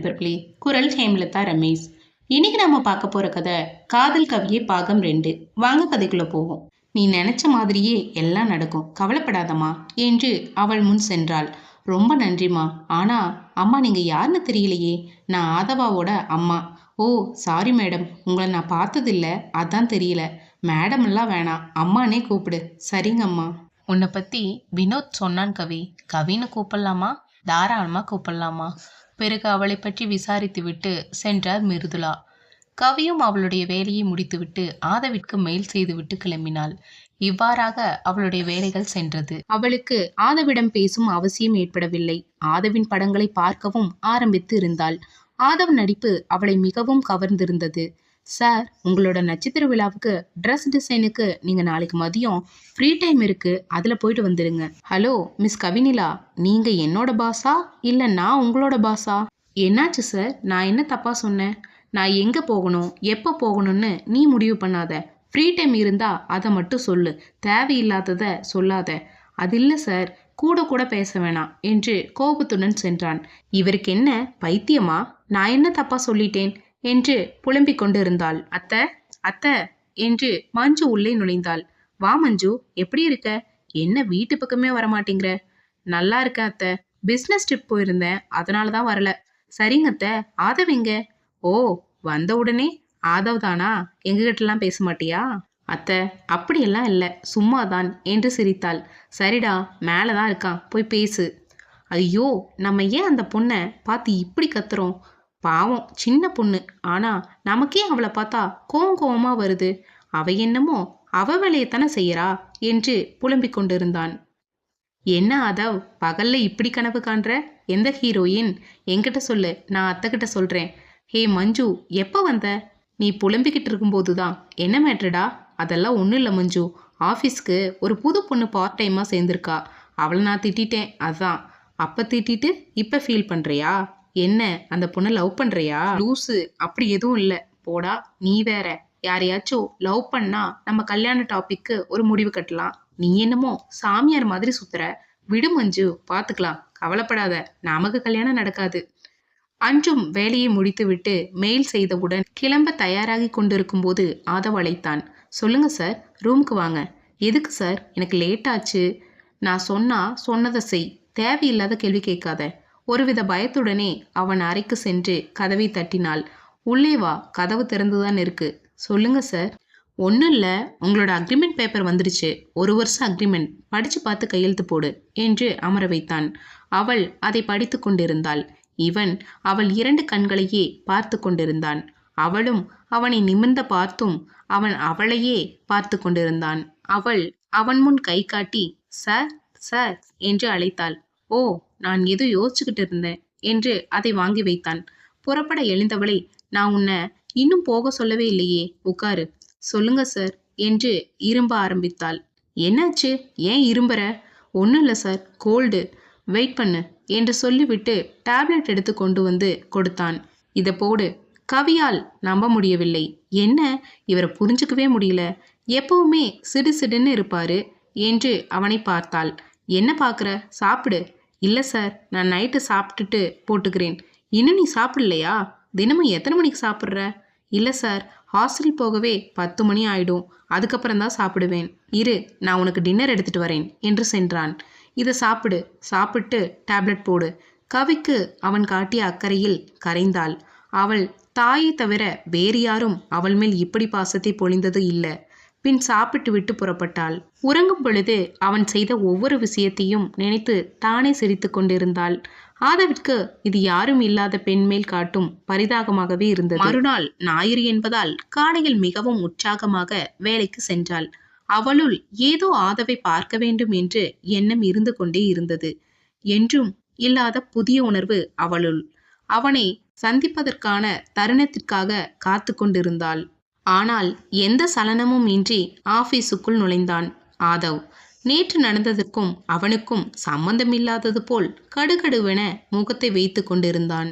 நண்பர்களே குரல் ஹேம்லதா ரமேஷ். இன்னைக்கு நம்ம பார்க்க போற கதை காதல் கவியை பாகம் ரெண்டு. வாங்க கதைக்குள்ள போவோம். நீ நினைச்ச மாதிரியே எல்லாம் நடக்கும். கவலைப்படாதம்மா என்று அவள் முன் சென்றாள். ரொம்ப நன்றிம்மா. ஆனா அம்மா நீங்க யாருன்னு தெரியலையே. நான் ஆதவாவோட அம்மா. ஓ சாரி மேடம் உங்களை நான் பார்த்ததில்ல. அதான் தெரியல. மேடம் எல்லாம் வேணாம். அம்மானே கூப்பிடு. சரிங்கம்மா. உன்னை பத்தி வினோத் சொன்னான் கவி. கவின்னு கூப்பிடலாமா? தாராளமா கூப்பிடலாமா? பிறகு அவளை பற்றி விசாரித்துவிட்டு சென்றார் மிருதுளா. கவியும் அவளுடைய வேலையை முடித்துவிட்டு ஆதவிற்கு மெயில் செய்துவிட்டு கிளம்பினாள். இவ்வாறாக அவளுடைய வேலைகள் சென்றது. அவளுக்கு ஆதவிடம் பேசும் அவசியம் ஏற்படவில்லை. ஆதவின் படங்களை பார்க்கவும் ஆரம்பித்து இருந்தாள் ஆதவ் நடிப்பு அவளை மிகவும் கவர்ந்திருந்தது. சார் உங்களோட நட்சத்திர விழாவுக்கு ட்ரெஸ் டிசைனுக்கு நீங்கள் நாளைக்கு மதியம் ஃப்ரீ டைம் இருக்குது அதில் போயிட்டு வந்துடுங்க ஹலோ மிஸ் கவினிலா நீங்கள் என்னோட பாஸா இல்லை நான் உங்களோட பாஸா என்னாச்சு சார் நான் என்ன தப்பாக சொன்னேன்? நான் எங்கே போகணும்? எப்போ போகணும்னு நீ முடிவு பண்ணாத. ஃப்ரீ டைம் இருந்தால் அதை மட்டும் சொல்லு. தேவையில்லாததை சொல்லாத. அது இல்லை சார் கூட கூட பேச வேணாம் என்று கோபத்துடன் சென்றான். இவருக்கு என்ன பைத்தியமா? நான் என்ன தப்பா சொல்லிட்டேன்? என்று புலம்பிக் கொண்டிருந்தாள். அத்தை அத்தை என்று மஞ்சு உள்ளே நுழைந்தாள். வா மஞ்சு எப்படி இருக்க? என்ன வீட்டு பக்கமே வரமாட்டேங்கிற? நல்லா இருக்கேன் அத்தை. பிஸ்னஸ் ட்ரிப் போயிருந்தேன் அதனால தான் வரல. சரிங்க அத்தை. ஆதவ் எங்க? ஓ வந்த உடனே ஆதவ் தானா? எங்ககிட்டலாம் பேச மாட்டியா? அத்தை அப்படியெல்லாம் இல்லை. சும்மாதான் என்று சிரித்தாள். சரிடா மேலே தான் இருக்கான். போய் பேசு. ஐயோ நம்ம ஏன் அந்த பொண்ணை பார்த்து இப்படி கத்துறோம்? பாவம் சின்ன பொண்ணு. ஆனா நமக்கே அவளை பார்த்தா கோவம் கோவமா வருது. அவ என்னமோ அவ வேலையைத்தானே செய்யறா என்று புலம்பிக் கொண்டிருந்தான். என்ன அதவ் பகல்ல இப்படி கனவு காண்ற? எந்த ஹீரோயின்? என்கிட்ட சொல்லு நான் அத்தைக்கிட்ட சொல்றேன். ஹே மஞ்சு எப்போ வந்த? நீ புலம்பிக்கிட்டு இருக்கும்போது தான் என்ன மேட்ருடா அதெல்லாம் ஒன்றும் இல்லை மஞ்சு. ஆஃபீஸ்க்கு ஒரு புது பொண்ணு பார்ட் டைமாக சேர்ந்துருக்கா. அவளை நான் திட்டிட்டேன் அதான். அப்போ திட்டிட்டு இப்போ ஃபீல் பண்ணுறியா என்ன அந்த பொண்ணை லவ் பண்ணுறியா லூசு அப்படி எதுவும் இல்லை. போடா நீ வேற. யாரையாச்சும் லவ் பண்ணா நம்ம கல்யாண டாபிக்கு ஒரு முடிவு கட்டலாம். நீ என்னமோ சாமியார் மாதிரி சுத்துற. விடு மஞ்சு பார்த்துக்கலாம் கவலைப்படாத நமக்கு கல்யாணம் நடக்காது. அன்றும் வேலையை முடித்துவிட்டு மெயில் செய்தவுடன் கிளம்ப தயாராகி கொண்டிருக்கும் போது ஆதவ் அழைத்தான். சொல்லுங்க சார் ரூமுக்கு வாங்க. எதுக்கு சார் எனக்கு லேட் ஆச்சு. நான் சொன்னா சொன்னதை செய். தேவையில்லாத கேள்வி கேட்காத. ஒருவித பயத்துடனே அவன் அறைக்கு சென்று கதவை தட்டினாள். உள்ளே வா கதவு திறந்துதான் இருக்கு. சொல்லுங்க சார் ஒன்றும் இல்லை. உங்களோட அக்ரிமெண்ட் பேப்பர் வந்துடுச்சு ஒரு வருஷம் அக்ரிமெண்ட் படித்து பார்த்து கையெழுத்து போடு என்று அமர வைத்தான். அவள் அதை படித்து கொண்டிருந்தாள். இவன் அவள் இரண்டு கண்களையே பார்த்து கொண்டிருந்தான். அவளும் அவனை நிமிர்ந்த பார்த்தும் அவன் அவளையே பார்த்து கொண்டிருந்தான். அவள் அவன் முன் கை காட்டி சார் சார் என்று அழைத்தாள். ஓ நான் ஏதோ யோசிச்சுக்கிட்டு இருந்தேன் என்று அதை வாங்கி வைத்தான். புறப்பட எழுந்தவளை நான் உன்னை இன்னும் போக சொல்லவே இல்லையே உட்காரு. சொல்லுங்க சார் என்று இரும்ப ஆரம்பித்தாள். என்னாச்சு? ஏன் இரும்புற? ஒன்றும் இல்லை சார். கோல்டு. வெயிட் பண்ணு என்று சொல்லிவிட்டு டேப்லெட் எடுத்து கொண்டு வந்து கொடுத்தான். இதை போடு. கவியால் நம்ப முடியவில்லை. என்ன? இவரை புரிஞ்சுக்கவே முடியல. எப்பவுமே சிடு சிடுன்னு இருப்பாரு என்று அவனை பார்த்தாள். என்ன பார்க்குற சாப்பிடு. இல்லை சார். நான் நைட்டு சாப்பிட்டுட்டு போட்டுக்கிறேன். இன்னும் நீ சாப்பிடலையா? தினமும் எத்தனை மணிக்கு சாப்பிட்ற? இல்லை சார். ஹாஸ்டல் போகவே பத்து மணி ஆயிடும். அதுக்கப்புறம் தான் சாப்பிடுவேன். இரு நான் உனக்கு டின்னர் எடுத்துட்டு வரேன் என்று சென்றான். இதை சாப்பிடு. சாப்பிட்டு டேப்லெட் போடு. கவிக்கு அவன் காட்டிய அக்கறையில் கரைந்தாள். அவள் தாயை தவிர வேறு யாரும் அவள் மேல் இப்படி பாசத்தை பொழிந்தது இல்லை. பின் சாப்பிட்டு விட்டு புறப்பட்டாள். உறங்கும் பொழுது அவன் செய்த ஒவ்வொரு விஷயத்தையும் நினைத்து தானே சிரித்து கொண்டிருந்தாள். ஆதவிற்கு இது யாரும் இல்லாத பெண்மேல் காட்டும் பரிதாகமாகவே இருந்தது. மறுநாள் ஞாயிறு என்பதால் காலையில் மிகவும் உற்சாகமாக வேலைக்கு சென்றாள். அவளுள் ஏதோ ஆதவை பார்க்க வேண்டும் என்று எண்ணம் இருந்து கொண்டே இருந்தது. என்றும் இல்லாத புதிய உணர்வு அவளுள். அவனை சந்திப்பதற்கான தருணத்திற்காக காத்து கொண்டிருந்தாள். ஆனால் எந்த சலனமும் இன்றி ஆபீஸுக்குள் நுழைந்தான். ஆதவ் நேற்று நடந்ததற்கும் அவனுக்கும் சம்பந்தமில்லாதது போல் கடுகடுவென முகத்தை வைத்து கொண்டிருந்தான்.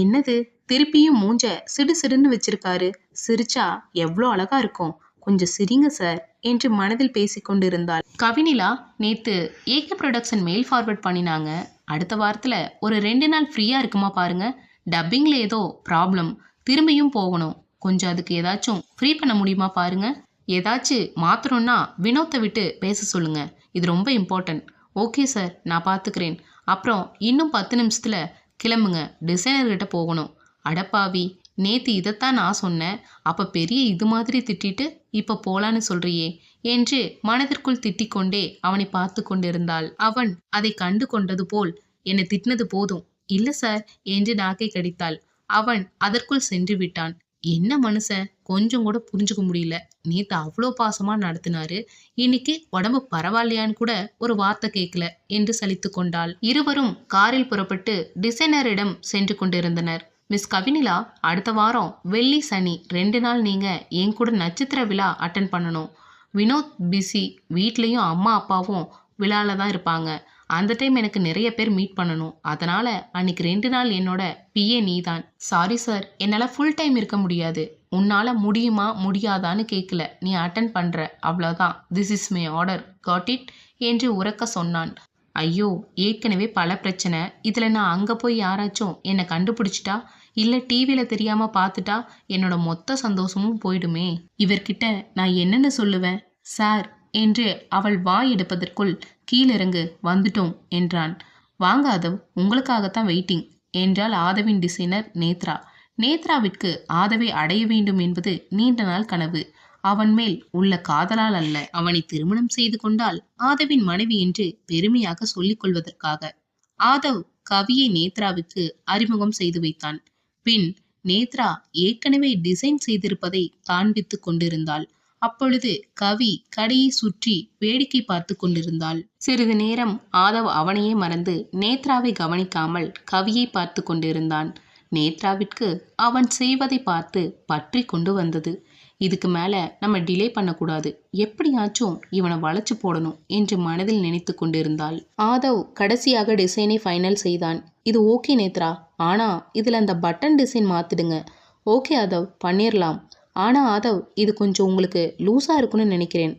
என்னது? திருப்பியும் மூஞ்ச சிடு சிடுன்னு வச்சிருக்காரு. சிரிச்சா எவ்வளோ அழகா இருக்கும். கொஞ்சம் சிரிங்க சார் என்று மனதில் பேசிக்கொண்டிருந்தாள் கவினிலா நேத்து ஏகே ப்ரொடக்ஷன் மெயில் ஃபார்வர்ட் பண்ணினாங்க. அடுத்த வாரத்தில் ஒரு ரெண்டு நாள் ஃப்ரீயாக இருக்குமா பாருங்க. டப்பிங்கில் ஏதோ ப்ராப்ளம். திரும்பியும் போகணும். கொஞ்சம் அதுக்கு ஏதாச்சும் ஃப்ரீ பண்ண முடியுமா பாருங்க. ஏதாச்சும் மாற்றணும்னா வினோத்தை விட்டு பேச சொல்லுங்க. இது ரொம்ப இம்பார்ட்டன்ட் ஓகே சார் நான் பார்த்துக்கிறேன் அப்புறம் இன்னும் பத்து நிமிஷத்தில் கிளம்புங்க. டிசைனர்கிட்ட போகணும். அடப்பாவி நேத்து இதைத்தான் நான் சொன்னேன். அப்போ பெரிய இது மாதிரி திட்டிட்டு இப்போ போலான்னு சொல்றியே என்று மனதிற்குள் திட்டிக்கொண்டே அவனை பார்த்து கொண்டிருந்தாள். அவன் அதை கண்டு கொண்டது போல் என்னை திட்டினது போதும். இல்லை சார் என்று நாக்கை கடித்தாள். அவன் அதற்குள் சென்று விட்டான். என்ன மனுஷன் கொஞ்சம் கூட புரிஞ்சுக்க முடியல. நேத்து அவ்வளோ பாசமா நடத்தினாரு. இன்னைக்கு உடம்பு பரவாயில்லையான்னு கூட ஒரு வார்த்தை கேட்கல என்று சலித்து கொண்டாள். இருவரும் காரில் புறப்பட்டு டிசைனரிடம் சென்று கொண்டிருந்தனர். மிஸ் கவினிலா அடுத்த வாரம் வெள்ளி சனி ரெண்டு நாள் நீங்க என் கூட நட்சத்திர விழா அட்டன் பண்ணணும். வினோத் பிஸி வீட்லேயும் அம்மா அப்பாவும் விழால தான் இருப்பாங்க. அந்த டைம் எனக்கு நிறைய பேர் மீட் பண்ணணும். அதனால் அன்னைக்கு ரெண்டு நாள் என்னோட பிஏ நீ தான் சாரி சார் என்னால் ஃபுல் டைம் இருக்க முடியாது. உன்னால் முடியுமா முடியாதான்னு கேட்கல நீ அட்டன் பண்ணுற அவ்வளோதான் this is my order got it என்று உறக்க சொன்னான். ஐயோ ஏற்கனவே பல பிரச்சனை. இதில் நான் அங்கே போய் யாராச்சும் என்னை கண்டுபிடிச்சிட்டா? இல்லை டிவியில் தெரியாமல் பார்த்துட்டா? என்னோட மொத்த சந்தோஷமும் போயிடுமே. இவர்கிட்ட நான் என்னென்னு சொல்லுவேன்? சார் என்று அவள் வாய் எடுப்பதற்குள் கீழிறங்கு வந்துட்டோம் என்றான். வாங்க ஆதவ் உங்களுக்காகத்தான் வெயிட்டிங் என்றாள் ஆதவின் டிசைனர் நேத்ரா. நேத்ராவிற்கு ஆதவை அடைய வேண்டும் என்பது நீண்ட நாள் கனவு. அவன் மேல் உள்ள காதலால் அல்ல. அவனை திருமணம் செய்து கொண்டால் ஆதவின் மனைவி என்று பெருமையாக சொல்லிக் கொள்வதற்காக. ஆதவ் கவியை நேத்ராவுக்கு அறிமுகம் செய்து வைத்தான். பின் நேத்ரா ஏற்கனவே டிசைன் செய்திருப்பதை காண்பித்துக் கொண்டிருந்தாள். அப்பொழுது கவி கடையை சுற்றி வேடிக்கை பார்த்து கொண்டிருந்தாள். சிறிது நேரம் ஆதவ் அவனையே மறந்து நேத்ராவை கவனிக்காமல் கவியை பார்த்து கொண்டிருந்தான். நேத்ராவிற்கு அவன் செய்வதை பார்த்து பற்றி கொண்டு வந்தது. இதுக்கு மேலே நம்ம டிலே பண்ணக்கூடாது. எப்படியாச்சும் இவனை வளைச்சு போடணும் என்று மனதில் நினைத்து கொண்டிருந்தாள். ஆதவ் கடைசியாக டிசைனை ஃபைனல் செய்தான். இது ஓகே நேத்ரா. ஆனால் இதில் அந்த பட்டன் டிசைன் மாற்றிடுங்க ஓகே ஆதவ் பண்ணிடலாம் ஆனால் ஆதவ் இது கொஞ்சம் உங்களுக்கு லூஸாக இருக்குன்னு நினைக்கிறேன்.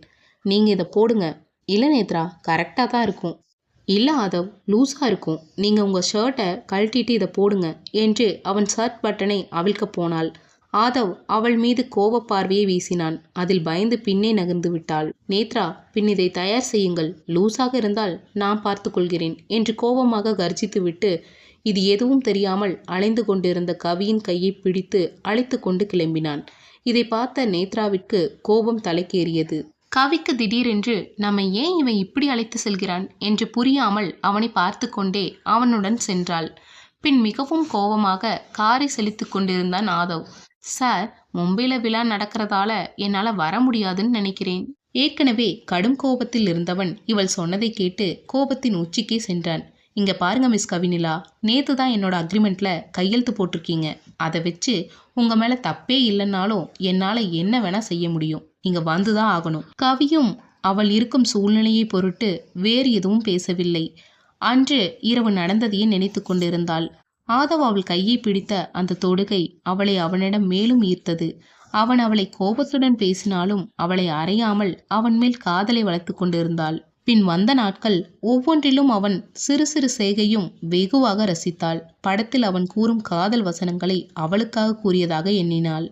நீங்கள் இதை போடுங்க. இல்லை நேத்ரா கரெக்டாக தான் இருக்கும். இல்லை ஆதவ் லூஸாக இருக்கும். நீங்கள் உங்கள் ஷர்ட்டை கழட்டிட்டு இதை போடுங்க என்று அவன் ஷர்ட் பட்டனை அவிழ்க்க போனாள். ஆதவ் அவள் மீது கோப பார்வையை வீசினான். அதில் பயந்து பின்னே நகர்ந்து விட்டாள். நேத்ரா பின் இதை தயார் செய்யுங்கள். லூஸாக இருந்தால் நான் பார்த்து கொள்கிறேன் என்று கோபமாக கர்ஜித்து விட்டு இது எதுவும் தெரியாமல் அலைந்து கொண்டிருந்த கவியின் கையை பிடித்து அழைத்து கொண்டு கிளம்பினான். இதை பார்த்த நேத்ராவிற்கு கோபம் தலைக்கேறியது. கவிக்கு திடீரென்று நம்ம ஏன் இவன் இப்படி அழைத்து செல்கிறான்? என்று புரியாமல் அவனை பார்த்து கொண்டே அவனுடன் சென்றாள். பின் மிகவும் கோபமாக காரை செலுத்து கொண்டிருந்தான் ஆதவ். சார் மும்பையில் விழா நடக்கிறதால என்னால் வர முடியாதுன்னு நினைக்கிறேன். ஏற்கனவே கடும் கோபத்தில் இருந்தவன் இவள் சொன்னதை கேட்டு கோபத்தின் உச்சிக்கே சென்றான். இங்கே பாருங்க மிஸ் கவினிலா நேற்று தான் என்னோட அக்ரிமெண்ட்டில் கையெழுத்து போட்டிருக்கீங்க. அதை வச்சு உங்கள் மேலே தப்பே இல்லைன்னாலும் என்னால் என்ன வேணால் செய்ய முடியும். நீங்கள் வந்து தான் ஆகணும். கவியும் அவள் இருக்கும் சூழ்நிலையை பொருட்டு வேறு எதுவும் பேசவில்லை. அன்று இரவு நடந்ததையே நினைத்து கொண்டிருந்தாள். ஆதவ் அவள் கையை பிடித்த அந்த தொடுகை அவளை அவனிடம் மேலும் ஈர்த்தது. அவன் அவளை கோபத்துடன் பேசினாலும் அவளை அறையாமல் அவன் மேல் காதலை வளர்த்து கொண்டிருந்தாள். பின் வந்த நாட்கள் ஒவ்வொன்றிலும் அவன் சிறு சிறு செய்கையும் வெகுவாக ரசித்தாள். படத்தில் அவன் கூறும் காதல் வசனங்களை அவளுக்காக கூறியதாக எண்ணினாள்.